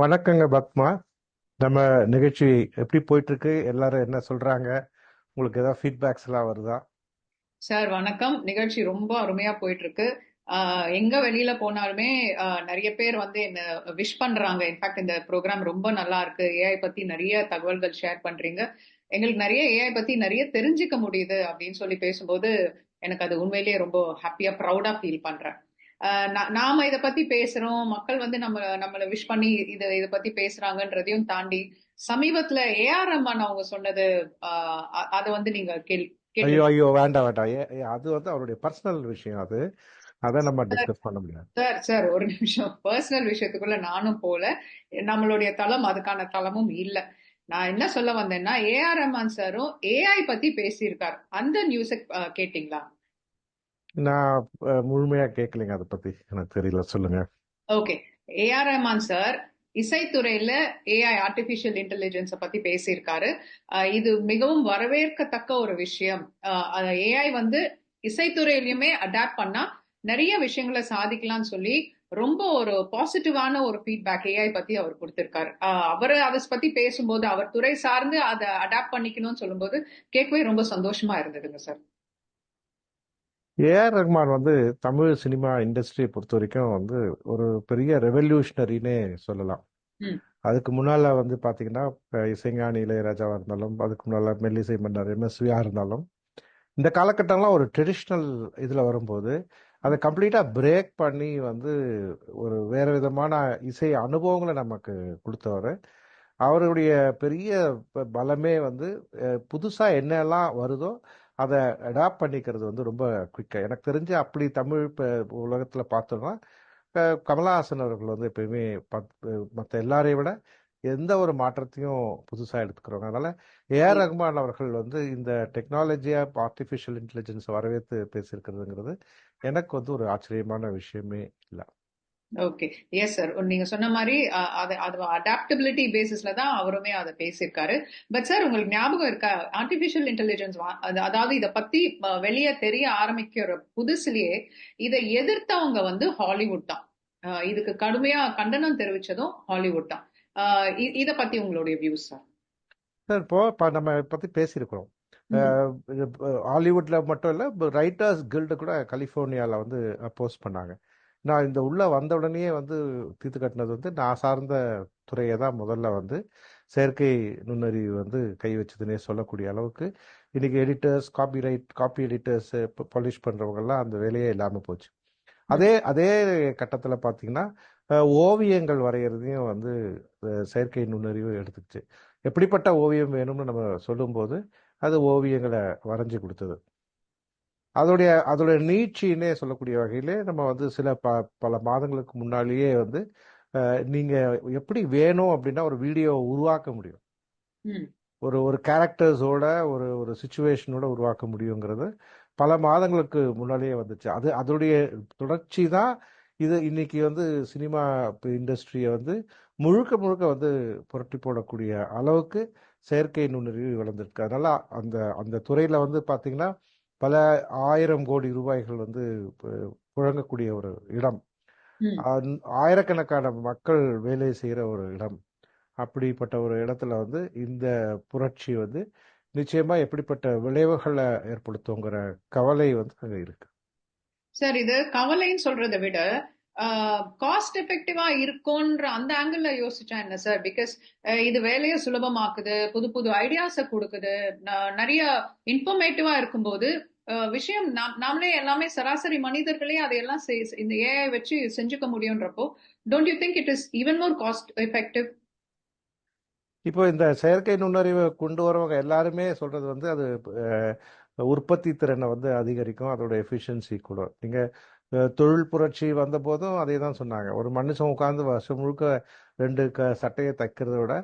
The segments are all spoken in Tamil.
வணக்கங்க பத்மா. நம்ம நிகழ்ச்சி எப்படி போயிட்டு இருக்கு எல்லாரும் என்ன சொல்றாங்க? உங்களுக்கு ஏதாவது ஃபீட்பேக்ஸ் எல்லாம் வருதா? சார் வணக்கம். நிகழ்ச்சி ரொம்ப அருமையா போயிட்டு இருக்கு எங்க வெளியில போனாலுமே நிறைய பேர் வந்து என்ன விஷ் பண்றாங்க. இன்ஃபேக்ட் இந்த ப்ரோக்ராம் ரொம்ப நல்லா இருக்கு. ஏஐ பத்தி நிறைய தகவல்கள் ஷேர் பண்றீங்க. எங்களுக்கு நிறைய ஏஐ பத்தி நிறைய தெரிஞ்சுக்க முடியுது அப்படின்னு சொல்லி பேசும்போது எனக்கு அது உண்மையிலேயே ரொம்ப ஹாப்பியா ப்ரௌடா ஃபீல் பண்றேன். நாம இத பத்தி பேசுறோம். மக்கள் வந்து நம்ம நம்மள விஷ் பண்ணி இத இத பத்தி பேசுறாங்கன்றதையும் தாண்டி சமீபத்துல ஏஆர் ரஹ்மான் அவங்க சொன்னது அத வந்து நீங்க கேள் ஐயோ ஐயோ வேண்டாம் வேண்டாம். அது வந்து அவருடைய பர்சனல் விஷயம் அது. அதை நம்ம டிஸ்கஸ் பண்ண முடியாது. சார் சார் ஒரு நிமிஷம். பர்சனல் விஷயத்துக்குள்ள நானும் போல நம்மளுடைய தளம் அதுக்கான தளமும் இல்ல. நான் என்ன சொல்ல வந்தேன்னா ஏஆர் ரஹ்மான் சாரும் ஏஐ பத்தி பேசியிருக்கார். அந்த நியூஸை கேட்டீங்களா? நான் முழுமையா கேட்கலைங்க அதை பத்தி. எனக்கு தெரியல. சொல்லுங்க. Okay. A R Rahman sir இசைத்துறையில AI artificial intelligence பத்தி பேசியிருக்காரு. இது மிகவும் வரவேற்கத்தக்க ஒரு விஷயம். ஏஐ வந்து இசைத்துறையிலுமே அடாப்ட் பண்ணா நிறைய விஷயங்களை சாதிக்கலாம்னு சொல்லி ரொம்ப ஒரு பாசிட்டிவான ஒரு ஃபீட்பேக் ஏஐ பத்தி அவர் கொடுத்திருக்காரு. அஹ் அவர் அதை பத்தி பேசும்போது அவர் துறை சார்ந்து அதை அடாப்ட் பண்ணிக்கணும்னு சொல்லும்போது கேட்கவே ரொம்ப சந்தோஷமா இருந்ததுங்க சார். ஏஆர் ரஹ்மான் வந்து தமிழ் சினிமா இண்டஸ்ட்ரியை பொறுத்த வரைக்கும் வந்து ஒரு பெரிய ரெவல்யூஷனரினே சொல்லலாம். அதுக்கு முன்னால வந்து பாத்தீங்கன்னா இசைஞானி இளையராஜாவா இருந்தாலும் அதுக்கு முன்னால மெல்லிசை மன்னர் எம்எஸ்வியா இருந்தாலும் இந்த காலகட்டம்லாம் ஒரு ட்ரெடிஷ்னல் இதில் வரும்போது அதை கம்ப்ளீட்டாக பிரேக் பண்ணி வந்து ஒரு வேற விதமான இசை அனுபவங்களை நமக்கு கொடுத்தவர். அவருடைய பெரிய பலமே வந்து புதுசாக என்னெல்லாம் வருதோ அதை அடாப்ட் பண்ணிக்கிறது வந்து ரொம்ப குயிக்காக எனக்கு தெரிஞ்சு அப்படி தமிழ் இப்போ உலகத்தில் பார்த்தோம்னா அஹ், கமலஹாசன் அவர்கள் வந்து எப்பயுமே மற்ற எல்லாரையும் விட எந்த ஒரு மாற்றத்தையும் புதுசாக எடுத்துக்கிறவங்க. அதனால ஏஆர் ரஹ்மான் அவர்கள் வந்து இந்த டெக்னாலஜியா ஆர்டிஃபிஷியல் இன்டெலிஜென்ஸ் வரவேற்று பேசியிருக்கிறதுங்கிறது எனக்கு வந்து ஒரு ஆச்சரியமான விஷயமே இல்லை. ஓகே எஸ் சார் நீங்க சொன்ன மாதிரி அது அடாப்டபிலிட்டி பேசிஸ்ல தான் அவருமே அதை பேசியிருக்காரு. பட் சார் உங்களுக்கு ஞாபகம் இருக்கா? ஆர்டிபிஷியல் இன்டெலிஜென்ஸ் அதாவது இத பத்தி வெளியே தெரிய ஆரம்பிக்கிற புதுசுலயே இதை எதிர்த்தவங்க வந்து ஹாலிவுட் தான். இதுக்கு கடுமையா கண்டனம் தெரிவிச்சதும் ஹாலிவுட் தான். இத பத்தி உங்களுடைய வியூஸ் சார் சார் இப்போ நம்ம பற்றி பேசியிருக்கிறோம். ஹாலிவுட்ல மட்டும் இல்லை ரைட்டர்ஸ் கில்டு கூட கலிஃபோர்னியாவில் வந்து அப்போஸ் பண்ணாங்க. நான் இந்த உள்ள வந்த உடனே வந்து தீர்த்து கட்டினது வந்து நான் சார்ந்த துறையை தான் முதல்ல வந்து செயற்கை நுண்ணறிவு வந்து கை வச்சதுன்னே சொல்லக்கூடிய அளவுக்கு இன்னைக்கு editors copyright copy editors publish பண்ணுறவங்கெல்லாம் அந்த வேலையே இல்லாமல் போச்சு. அதே அதே கட்டத்தில் பார்த்தீங்கன்னா ஓவியங்கள் வரைகிறதையும் வந்து செயற்கை நுண்ணறிவு எடுத்துக்கிச்சு. எப்படிப்பட்ட ஓவியம் வேணும்னு நம்ம சொல்லும்போது அது ஓவியங்களை வரைஞ்சி கொடுத்தது. அதோடைய அதோடைய நீட்சின்னே சொல்லக்கூடிய வகையிலே நம்ம வந்து சில ப பல மாதங்களுக்கு முன்னாலேயே வந்து அஹ், நீங்க எப்படி வேணும் அப்படின்னா ஒரு வீடியோ உருவாக்க முடியும். ஒரு ஒரு கேரக்டர்ஸோட ஒரு ஒரு சுச்சுவேஷனோட உருவாக்க முடியுங்கிறது பல மாதங்களுக்கு முன்னாலேயே வந்துச்சு. அது அதோடைய தொடர்ச்சி தான் இது இன்னைக்கு வந்து சினிமா இண்டஸ்ட்ரியை வந்து முழுக்க முழுக்க வந்து புரட்டி போடக்கூடிய அளவுக்கு செயற்கை நுண்ணறிவு வளர்ந்துருக்கு. அதனால அந்த அந்த துறையில வந்து பாத்தீங்கன்னா பல ஆயிரம் கோடி ரூபாய்கள் வந்து புழங்கக்கூடிய ஒரு இடம். ஆயிரக்கணக்கான மக்கள் வேலை செய்கிற ஒரு இடம். அப்படிப்பட்ட ஒரு இடத்துல வந்து இந்த புரட்சி வந்து நிச்சயமா எப்படிப்பட்ட விளைவுகளை ஏற்படுத்துங்கிற கவலை வந்து அங்க இருக்கு. சார் இது கவலைன்னு சொல்றதை விட காஸ்ட் எஃபெக்டிவா இருக்கும்ன்ற அந்த ஆங்கிள் யோசிச்சா என்ன சார்? பிகாஸ் இது வேலையை சுலபமாக்குது புது புது ஐடியாஸை கொடுக்குது நிறைய இன்ஃபர்மேட்டிவா இருக்கும்போது விஷயம் நாம் நாமளே எல்லாமே சராசரி மனிதர்களே அதையெல்லாம் செய்- இந்த ஏஐ வச்சு செஞ்சுக்க முடியுன்றப்போ don't you think it is even more cost effective இப்போ இந்த செயற்கை நுண்ணறிவை கொண்டு வரவங்க எல்லாருமே சொல்றது வந்து அது உற்பத்தி திறனை வந்து அதிகரிக்கும் அதோட எஃபிஷியன்சி கூட. நீங்க தொழில் புரட்சி வந்த போதும் அதே தான் சொன்னாங்க. ஒரு மனுஷன் உட்கார்ந்து வருஷம் முழுக்க ரெண்டு க சட்டையை தைக்கிறத விட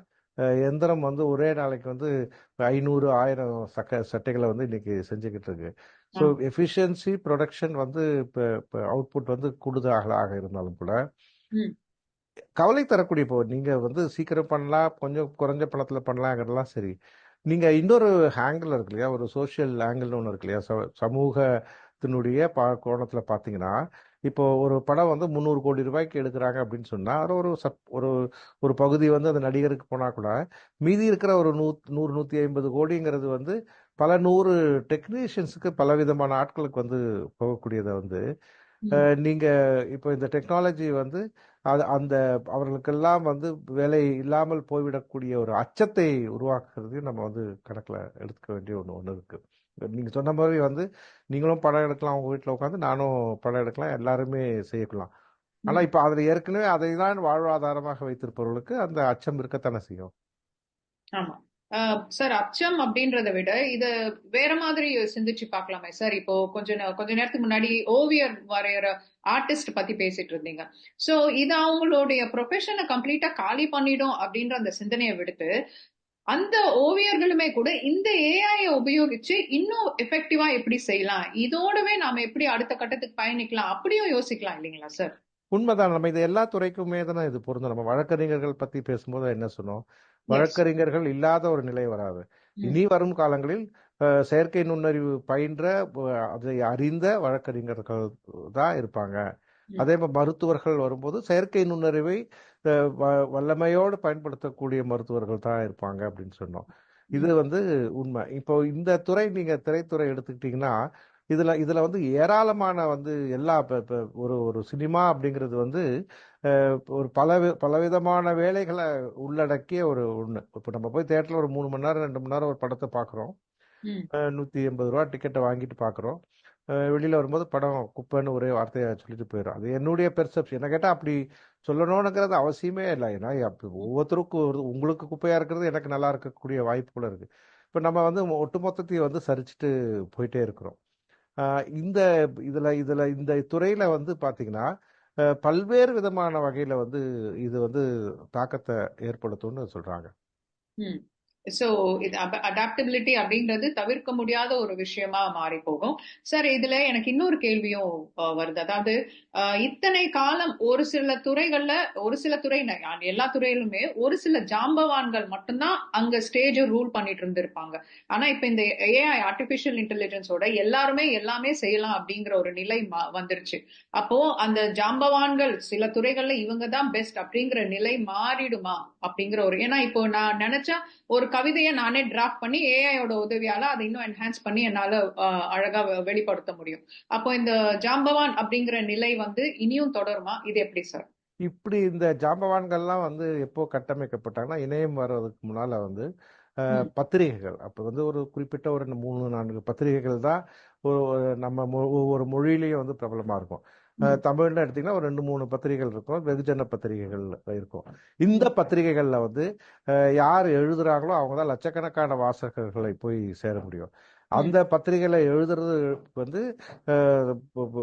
எந்திரம் வந்து ஒரே நாளைக்கு வந்து ஐநூறு ஆயிரம் சக்க சட்டைகளை வந்து இன்னைக்கு செஞ்சுக்கிட்டு இருக்கு ஸோ எஃபிஷியன்சி ப்ரொடக்ஷன் வந்து இப்போ இப்போ அவுட்புட் வந்து கூடுதலாக இருந்தாலும் கூட கவலை தரக்கூடிய இப்போ நீங்க வந்து சீக்கிரம் பண்ணலாம் கொஞ்சம் குறைஞ்ச பணத்துல பண்ணலாங்கிறதெல்லாம் சரி. நீங்க இன்னொரு ஆங்கிள் இருக்கு இல்லையா? ஒரு சோஷியல் ஆங்கிள்னு ஒன்று இருக்கு இல்லையா? சமூகத்தினுடைய பா கோணத்துல பாத்தீங்கன்னா இப்போ ஒரு படம் வந்து முந்நூறு கோடி ரூபாய்க்கு எடுக்கிறாங்க அப்படின்னு சொன்னா அது ஒரு சப் ஒரு ஒரு பகுதி வந்து அந்த நடிகருக்கு போனா கூட மீதி இருக்கிற ஒரு நூ நூறு நூத்தி ஐம்பது கோடிங்கிறது வந்து பல நூறு டெக்னீஷியன்ஸுக்கு பல விதமான ஆட்களுக்கு வந்து போகக்கூடியதை வந்து ம், அஹ், நீங்க இப்போ இந்த டெக்னாலஜி வந்து அது அந்த அவர்களுக்கெல்லாம் வந்து வேலை இல்லாமல் போய்விடக்கூடிய ஒரு அச்சத்தை உருவாக்குறதையும் நம்ம வந்து கணக்கில் எடுத்துக்க வேண்டிய ஒன்று ஒன்று இருக்கு. நீங்க சொன்ன மாதிரி வந்து நீங்களும் படம் எடுக்கலாம் உங்க வீட்டில் உட்காந்து நானும் படம் எடுக்கலாம் எல்லாருமே செய்யலாம். ஆனா ம். இப்போ அதுல ஏற்கனவே அதை தான் வாழ்வாதாரமாக வைத்திருப்பவர்களுக்கு அந்த அச்சம் இருக்கத்தானே செய்யும். ஆமா. அஹ் சார் அச்சம் அப்படின்றத விட இத வேற மாதிரி சிந்திச்சு பார்க்கலாமே. சார் இப்போ கொஞ்ச கொஞ்ச நேரத்துக்கு முன்னாடி ஓவியர் வரைகிற ஆர்டிஸ்ட் பத்தி பேசிட்டு இருந்தீங்க. சோ இது அவங்களுடைய ப்ரொஃபஷனை கம்ப்ளீட்டா காலி பண்ணிடும் அப்படின்ற அந்த சிந்தனையை விடுத்து அந்த ஓவியர்களுமே கூட இந்த ஏஐ உபயோகிச்சு இன்னும் எஃபெக்டிவா எப்படி செய்யலாம்? இதோடவே நாம எப்படி அடுத்த கட்டத்துக்கு பயணிக்கலாம்? அப்படியும் யோசிக்கலாம் இல்லைங்களா சார் உண்மைதான். நம்ம இது எல்லா துறைக்குமே தானே இது பொருந்தும். நம்ம வழக்கறிஞர்கள் பத்தி பேசும்போது என்ன சொன்னோம்? வழக்கறிஞர்கள் இல்லாத ஒரு நிலை வராது. இனி வரும் காலங்களில் செயற்கை நுண்ணறிவு பயின்ற அதை அறிந்த வழக்கறிஞர்கள் தான் இருப்பாங்க. அதே மாதிரி மருத்துவர்கள் வரும்போது செயற்கை நுண்ணறிவை வல்லமையோடு பயன்படுத்தக்கூடிய மருத்துவர்கள் தான் இருப்பாங்க அப்படின்னு சொன்னோம். இது வந்து உண்மை. இப்போ இந்த துறை நீங்க திரைத்துறை எடுத்துக்கிட்டீங்கன்னா இதுல இதுல வந்து ஏராளமான வந்து எல்லா இப்ப- இப்ப ஒரு ஒரு சினிமா அப்படிங்கிறது வந்து ஒரு பல பலவிதமான வேலைகளை உள்ளடக்கிய ஒரு ஒண்ணு. இப்போ நம்ம போய் தேட்டர்ல ஒரு மூணு மணி நேரம் ரெண்டு மணி நேரம் ஒரு படத்தை பார்க்குறோம். நூற்றி எண்பது ரூபா டிக்கெட்டை வாங்கிட்டு பார்க்குறோம். வெளியில் வரும்போது படம் குப்பைன்னு ஒரே வார்த்தையை சொல்லிட்டு போயிடும் அது என்னுடைய பெர்செப்ஷன் என்ன கேட்டால் அப்படி சொல்லணுங்கிறது அவசியமே இல்லை. ஏன்னா ஒவ்வொருத்தருக்கும் ஒரு- உங்களுக்கு குப்பையாக இருக்கிறது எனக்கு நல்லா இருக்கக்கூடிய வாய்ப்பு இருக்குது இப்போ நம்ம வந்து ஒட்டுமொத்தத்தையும் வந்து சரிச்சுட்டு போயிட்டே இருக்கிறோம். இந்த இதில் இதில் இந்த துறையில் வந்து பார்த்தீங்கன்னா பல்வேறு விதமான வகையில் வந்து இது வந்து தாக்கத்தை ஏற்படுத்தும்னு சொல்கிறாங்க ஸோ சோ இது அடாப்டபிலிட்டி அப்படின்றது தவிர்க்க முடியாத ஒரு விஷயமா மாறி போகும். சார் இதுல எனக்கு இன்னொரு கேள்வியும் வருது. அதாவது இத்தனை காலம் ஒரு சில துறைகள்ல ஒரு சில துறை எல்லா துறையிலுமே ஒரு சில ஜாம்பவான்கள் மட்டும்தான் அங்க ஸ்டேஜ் ரூல் பண்ணிட்டு இருந்திருப்பாங்க. ஆனா இப்ப இந்த ஏஐ ஆர்டிபிஷியல் இன்டெலிஜென்ஸோட எல்லாருமே எல்லாமே செய்யலாம் அப்படிங்கிற ஒரு நிலை மா- வந்துருச்சு. அப்போ அந்த ஜாம்பவான்கள் சில துறைகள்ல இவங்க தான் பெஸ்ட் அப்படிங்கிற நிலை மாறிடுமா அப்படிங்கிற ஒரு ஏன்னா இப்போ நான் நினைச்சா ஒரு கவிதையை நானே டிராஃப்ட் பண்ணி ஏஐயோட உதவியால அதை இன்னும் என்ஹான்ஸ் பண்ணி என்னால அழகா வெளிப்படுத்த முடியும். அப்போ இந்த ஜாம்பவான் அப்படிங்கிற நிலை வந்து இனியும் தொடருமா? இது எப்படி சார்? இப்படி இந்த ஜாம்பவான்கள்லாம் வந்து எப்போ கட்டமைக்கப்பட்டாங்கன்னா இணையம் வர்றதுக்கு முன்னால வந்து பத்திரிகைகள். அப்போ வந்து ஒரு குறிப்பிட்ட ஒரு மூணு நான்கு பத்திரிகைகள் தான் ஒரு நம்ம ஒவ்வொரு மொழியிலையும் வந்து பிரபலமா இருக்கும். தமிழ்னு எடுத்தீங்கன்னா ஒரு ரெண்டு மூணு பத்திரிகைகள் இருக்கும். வெகுஜன பத்திரிகைகள் இருக்கும். இந்த பத்திரிகைகள்ல வந்து யார் எழுதுறாங்களோ அவங்க தான் லட்சக்கணக்கான வாசகர்களை போய் சேர முடியும். அந்த பத்திரிகையில எழுதுறது வந்து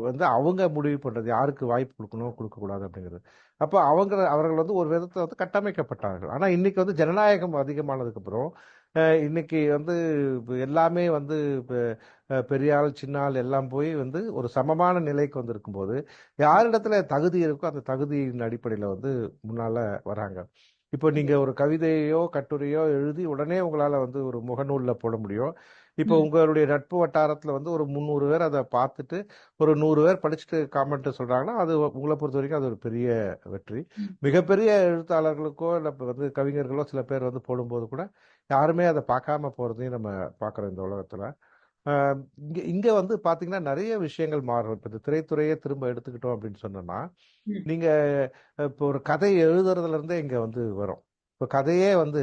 வந்து அவங்க முடிவு பண்றது. யாருக்கு வாய்ப்பு கொடுக்கணும் கொடுக்கக்கூடாது அப்படிங்கிறது. அப்போ அவங்க அவர்கள் வந்து ஒரு விதத்தில் வந்து கட்டமைக்கப்பட்டார்கள். ஆனால் இன்னைக்கு வந்து ஜனநாயகம் அதிகமானதுக்கு அப்புறம் அஹ், இன்னைக்கு வந்து எல்லாமே வந்து பெரிய ஆள் சின்ன ஆள் எல்லாம் போய் வந்து ஒரு சமமான நிலைக்கு வந்து இருக்கும்போது யாரிடத்துல தகுதி இருக்கோ அந்த தகுதியின் அடிப்படையில் வந்து முன்னால வராங்க. இப்போ நீங்க ஒரு கவிதையோ கட்டுரையோ எழுதி உடனே உங்களால வந்து ஒரு முகநூல்ல போட முடியும். இப்போ உங்களுடைய நட்பு வட்டாரத்துல வந்து ஒரு முந்நூறு பேர் அதை பார்த்துட்டு ஒரு நூறு பேர் படிச்சுட்டு காமெண்ட் சொல்றாங்கன்னா அது உங்களை பொறுத்த வரைக்கும் அது ஒரு பெரிய வெற்றி. மிகப்பெரிய எழுத்தாளர்களுக்கோ இல்லை இப்போ வந்து கவிஞர்களோ சில பேர் வந்து போடும்போது கூட யாருமே அதை பார்க்காம போறதையும் நம்ம பார்க்குறோம் இந்த உலகத்துல. இங்க இங்க வந்து பாத்தீங்கன்னா நிறைய விஷயங்கள் மாறும். இப்போ இந்த திரைத்துறையே திரும்ப எடுத்துக்கிட்டோம் அப்படின்னு சொன்னோம்னா ம். நீங்க இப்போ ஒரு கதை எழுதுறதுல இருந்தே இங்க வந்து வரும். இப்போ கதையே வந்து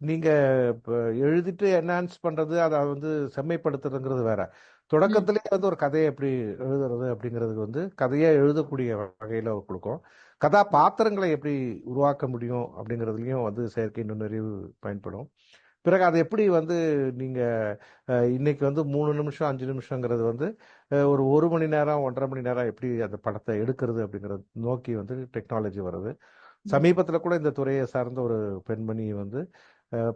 நீங்க இப்போ எழுதிட்டு என்ஹான்ஸ் பண்றது அதை வந்து செம்மைப்படுத்துறதுங்கிறது வேற. தொடக்கத்திலேயே வந்து ஒரு கதையை எப்படி எழுதுறது அப்படிங்கிறது வந்து கதையை எழுதக்கூடிய வகையில கொடுக்கும். கதாபாத்திரங்களை எப்படி உருவாக்க முடியும் அப்படிங்கிறதுலயும் வந்து செயற்கை நுண்ணறிவு பயன்படும். பிறகு அதை எப்படி வந்து நீங்க அஹ், இன்னைக்கு வந்து மூணு நிமிஷம் அஞ்சு நிமிஷங்கிறது வந்து ஒரு ஒரு மணி நேரம் ஒன்றரை மணி நேரம் எப்படி அந்த படத்தை எடுக்கிறது அப்படிங்கறது நோக்கி வந்து டெக்னாலஜி வருது சமீபத்தில் கூட இந்த துறையை சார்ந்த ஒரு பெண்மணி வந்து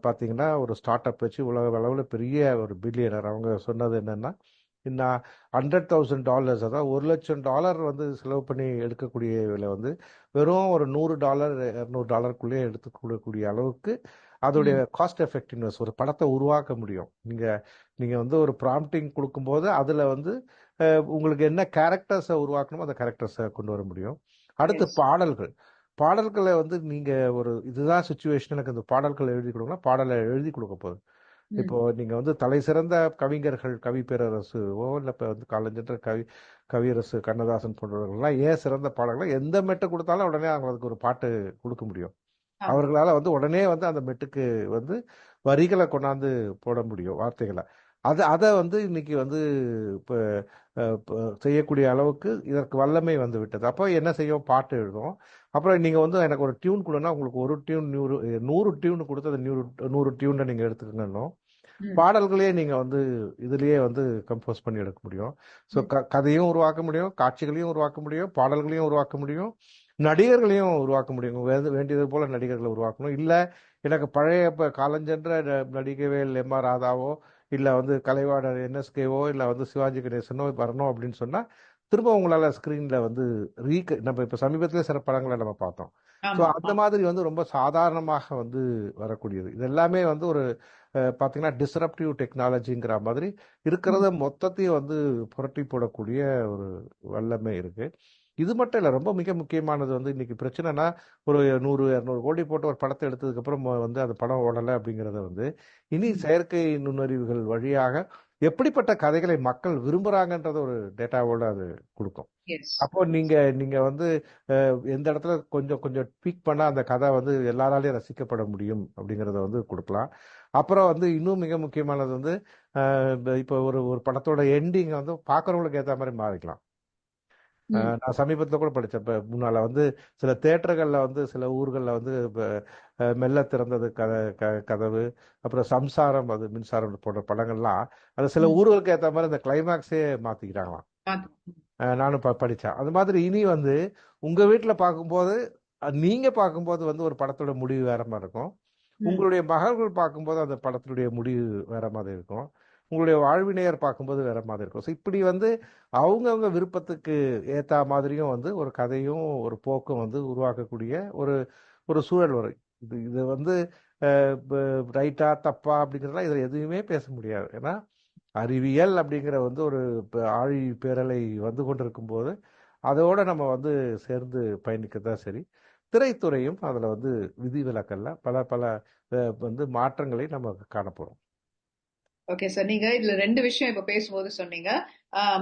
பார்த்தீங்கன்னா ஒரு ஸ்டார்ட் அப் வச்சு உலக அளவில் பெரிய ஒரு பில்லியனர். அவங்க சொன்னது என்னன்னா நான் ஹண்ட்ரட் தௌசண்ட் டாலர்ஸ் அதாவது ஒரு லட்சம் டாலர் வந்து செலவு பண்ணி எடுக்கக்கூடிய விலை வந்து வெறும் ஒரு நூறு டாலர் இரநூறு டாலருக்குள்ளேயே எடுத்துக்கூடக்கூடிய அளவுக்கு அதோடைய காஸ்ட் எஃபெக்டிவ்னஸ் ஒரு படத்தை உருவாக்க முடியும். நீங்க நீங்க வந்து ஒரு ப்ராம்ப்டிங் கொடுக்கும்போது அதுல வந்து உங்களுக்கு என்ன கேரக்டர்ஸை உருவாக்கணுமோ அந்த கேரக்டர்ஸை கொண்டு வர முடியும். அடுத்து பாடல்கள். பாடல்களை வந்து நீங்க ஒரு இதுதான் சுச்சுவேஷன் எனக்கு இந்த பாடல்களை எழுதி கொடுங்கன்னா பாடலை எழுதி கொடுக்க போகுது இப்போ நீங்க வந்து தலை சிறந்த கவிஞர்கள் கவி பேரரசுவோ இல்லை இப்போ வந்து காலஞ்சென்ற கவி கவியரசு கண்ணதாசன் போன்றவர்கள்லாம் ஏன் சிறந்த பாடல்களை எந்த மெட்டு கொடுத்தாலும் உடனே அவங்களுக்கு ஒரு பாட்டு கொடுக்க முடியும். அவர்களால வந்து உடனே வந்து அந்த மெட்டுக்கு வந்து வரிகளை கொண்டாந்து போட முடியும் வார்த்தைகளை. அது அதை வந்து இன்னைக்கு வந்து இப்போ செய்யக்கூடிய அளவுக்கு இதற்கு வல்லமை வந்து விட்டது. அப்போ என்ன செய்யும் பாட்டு எழுதும் அப்புறம் நீங்கள் வந்து எனக்கு ஒரு டியூன் கொடுன்னா உங்களுக்கு ஒரு டியூன் நூறு நூறு டியூன் கொடுத்து அந்த நூறு நூறு டியூனை நீங்கள் எடுத்துக்கணும் பாடல்களையே நீங்கள் வந்து இதுலேயே வந்து கம்போஸ் பண்ணி எடுக்க முடியும். ஸோ க கதையும் உருவாக்க முடியும். காட்சிகளையும் உருவாக்க முடியும். பாடல்களையும் உருவாக்க முடியும். நடிகர்களையும் உருவாக்க முடியும். வேண்டியது போல நடிகர்களை உருவாக்கணும். இல்லை எனக்கு பழைய இப்போ காலஞ்சென்ற நடிகவேல் எம் ஆர் ராதாவோ இல்லை வந்து கலைவாணர் என்எஸ்கேவோ இல்லை வந்து சிவாஜி கணேசனோ வரணும் அப்படின்னு சொன்னால் திரும்ப உங்களால் ஸ்க்ரீனில் வந்து ரீக நம்ம இப்போ சமீபத்திலே சில படங்களை நம்ம பார்த்தோம். ஸோ அந்த மாதிரி வந்து ரொம்ப சாதாரணமாக வந்து வரக்கூடியது. இது எல்லாமே வந்து ஒரு பார்த்தீங்கன்னா டிஸ்ரப்டிவ் டெக்னாலஜிங்கிற மாதிரி இருக்கிறத மொத்தத்தையும் வந்து புரட்டி போடக்கூடிய ஒரு வல்லமை இருக்கு. இது மட்டும் இல்லை ரொம்ப மிக முக்கியமானது வந்து இன்னைக்கு பிரச்சனைனா ஒரு நூறு இரநூறு கோடி போட்டு ஒரு படத்தை எடுத்ததுக்கு அப்புறம் வந்து அந்த படம் ஓடலை அப்படிங்கிறத வந்து இனி செயற்கை நுண்ணறிவுகள் வழியாக எப்படிப்பட்ட கதைகளை மக்கள் விரும்புறாங்கன்றத ஒரு டேட்டாவோட அது கொடுக்கும். அப்போ நீங்க நீங்க வந்து எந்த இடத்துல கொஞ்சம் கொஞ்சம் ட்வீக் பண்ணா அந்த கதை வந்து எல்லாராலையும் ரசிக்கப்பட முடியும் அப்படிங்கிறத வந்து கொடுக்கலாம். அப்புறம் வந்து இன்னும் மிக முக்கியமானது வந்து இப்ப ஒரு ஒரு படத்தோட எண்டிங் வந்து பார்க்குறவங்களுக்கு ஏற்ற மாதிரி மாறிக்கலாம். நான் சமீபத்தில் கூட படித்தேன் இப்போ முன்னால் வந்து சில தேட்டர்களில் வந்து சில ஊர்களில் வந்து மெல்ல திறந்தது கத க கதவு அப்புறம் சம்சாரம் அது மின்சாரம் போன்ற படங்கள்லாம் அது சில ஊர்களுக்கு ஏற்ற மாதிரி அந்த கிளைமேக்ஸே மாற்றிக்கிறாங்களாம் நானும் ப படித்தேன் அது மாதிரி இனி வந்து உங்கள் வீட்டில் பார்க்கும்போது நீங்கள் பார்க்கும்போது வந்து ஒரு படத்தோட முடிவு வேற மாதிரி இருக்கும். உங்களுடைய மகள்கள் பார்க்கும்போது அந்த படத்தினுடைய முடிவு வேற மாதிரி இருக்கும். உங்களுடைய வாழ்வினையர் பார்க்கும்போது வேற மாதிரி இருக்கும். ஸோ இப்படி வந்து அவங்கவுங்க விருப்பத்துக்கு ஏற்ற மாதிரியும் வந்து ஒரு கதையும் ஒரு போக்கும் வந்து உருவாக்கக்கூடிய ஒரு ஒரு சூழல் வரும். இது இது வந்து ரைட்டா தப்பா அப்படிங்கிறதுலாம் இதில் எதுவுமே பேச முடியாது. ஏன்னா அறிவியல் அப்படிங்கிற வந்து ஒரு ஆழி பேரலை வந்து கொண்டிருக்கும் போது அதோட நம்ம வந்து சேர்ந்து பயணிக்கத்தான் சரி. திரைத்துறையும் அதில் வந்து விதிவிலக்கல்ல பல பல வந்து மாற்றங்களை நம்ம காணப்போகிறோம் ஓகே சார் நீங்க இதுல ரெண்டு விஷயம் இப்ப பேசும்போது சொன்னீங்க.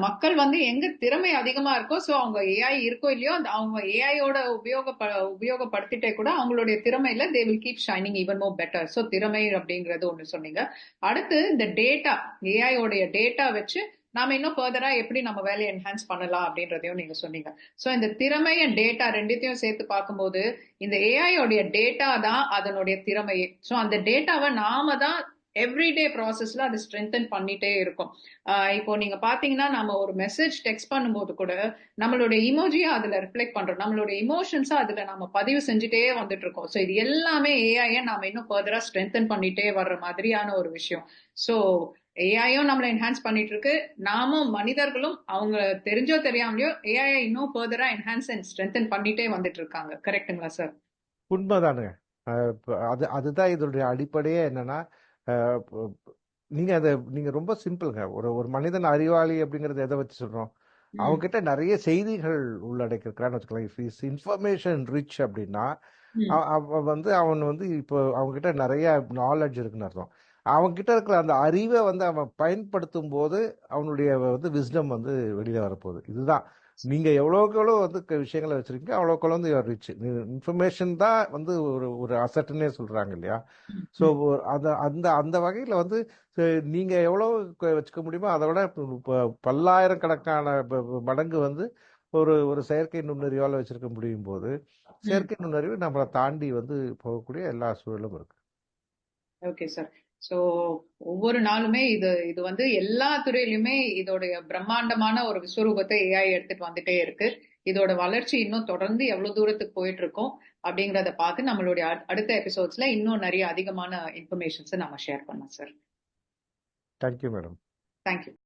மக்கள் வந்து எங்க திறமை அதிகமா இருக்கோ சோ அவங்க ஏஐ இருக்கோ இல்லையோ அந்த அவங்க ஏஐயோட உபயோக உபயோகப்படுத்திட்டே கூட அவங்களுடைய திறமையில they will keep shining even more better so திறமை அப்படிங்கறது ஒண்ணு சொன்னீங்க. அடுத்து இந்த டேட்டா ஏஐயோடைய டேட்டா வச்சு நாம இன்னும் ஃபர்தரா எப்படி நம்ம வேலையை என்ஹான்ஸ் பண்ணலாம் அப்படின்றதையும் நீங்க சொன்னீங்க. சோ இந்த திறமை அண்ட் டேட்டா ரெண்டுத்தையும் சேர்த்து பார்க்கும்போது இந்த ஏஐயோடைய டேட்டா தான் அதனுடைய திறமையே. சோ அந்த டேட்டாவை நாம தான் எவ்ரிடே ப்ராசஸ்ல அது ஸ்ட்ரென்தன் பண்ணிட்டே இருக்கும். இப்போ நீங்க பாத்தீங்கன்னா நம்ம ஒரு மெசேஜ் டெக்ஸ்ட் பண்ணும்போது கூட நம்மளுடைய இமோஜியா அதுல ரிஃப்ளெக்ட் பண்றோம். நம்மளுடைய இமோஷன்ஸா அதுல நம்ம பதிவு செஞ்சுட்டே வந்துட்டு இருக்கோம். ஸோ இது எல்லாமே ஏஐயை நாம இன்னும் ஃபர்தரா ஸ்ட்ரென்தன் பண்ணிட்டே வர்ற மாதிரியான ஒரு விஷயம். ஸோ ஏஐயும் நம்மளை என்ஹான்ஸ் பண்ணிட்டு இருக்கு. நாமும் மனிதர்களும் அவங்க தெரிஞ்சோ தெரியாமலையோ ஏஐ இன்னும் ஃபர்தரா என்ஹான்ஸ் அண்ட் ஸ்ட்ரென்தன் பண்ணிட்டே வந்துட்டு இருக்காங்க. கரெக்ட்டுங்களா சார் உண்மைதானுங்க. அது அதுதான் இதனுடைய அடிப்படையே என்னன்னா நீங்க அதை நீங்க ரொம்ப சிம்பிள்ங்க. ஒரு ஒரு மனிதன் அறிவாளி அப்படிங்கறத எதை வச்சு சொல்றோம்? அவங்க கிட்ட நிறைய செய்திகள் உள்ளடக்கிருக்கிறான்னு வச்சுக்கலாம் இஃப் இஸ் இன்ஃபர்மேஷன் ரிச் அப்படின்னா வந்து அவன் வந்து இப்போ அவங்க கிட்ட நிறைய நாலேஜ் இருக்குன்னு அர்த்தம். அவங்க கிட்ட இருக்கிற அந்த அறிவை வந்து அவன் பயன்படுத்தும் போது அவனுடைய வந்து விஸ்டம் வந்து வெளியில வரப்போகுது. இதுதான். நீங்க எவ்வளோக்கு எவ்வளோ வந்து விஷயங்களை வச்சிருக்கீங்க அவ்வளோக்கு வந்து ரிச் இன்ஃபர்மேஷன் தான் வந்து ஒரு ஒரு அசட்டுன்னே சொல்றாங்க இல்லையா? ஸோ அந்த அந்த அந்த வகையில் வந்து நீங்க எவ்வளோ வச்சுக்க முடியுமோ அதை விட ப- ப- பல்லாயிரக்கணக்கான ப- ப- மடங்கு வந்து ஒரு ஒரு செயற்கை நுண்ணறிவால் வச்சிருக்க முடியும் போது செயற்கை நுண்ணறிவு நம்மளை தாண்டி வந்து போகக்கூடிய எல்லா சூழலும் இருக்கு. ஓகே சார் ஸோ ஒவ்வொரு நாளுமே இது இது வந்து எல்லா துறையிலுமே இதோடைய பிரம்மாண்டமான ஒரு விஸ்வரூபத்தை ஏஐ எடுத்துட்டு வந்துட்டே இருக்கு. இதோட வளர்ச்சி இன்னும் தொடர்ந்து எவ்வளவு தூரத்துக்கு போயிட்டு இருக்கோம் அப்படிங்கறத பார்த்து நம்மளுடைய அடு- அடுத்த எபிசோட்ஸ்ல இன்னும் நிறைய அதிகமான இன்ஃபர்மேஷன்ஸை நம்ம ஷேர் பண்ணலாம் சார் தேங்க்யூ மேடம் தேங்க்யூ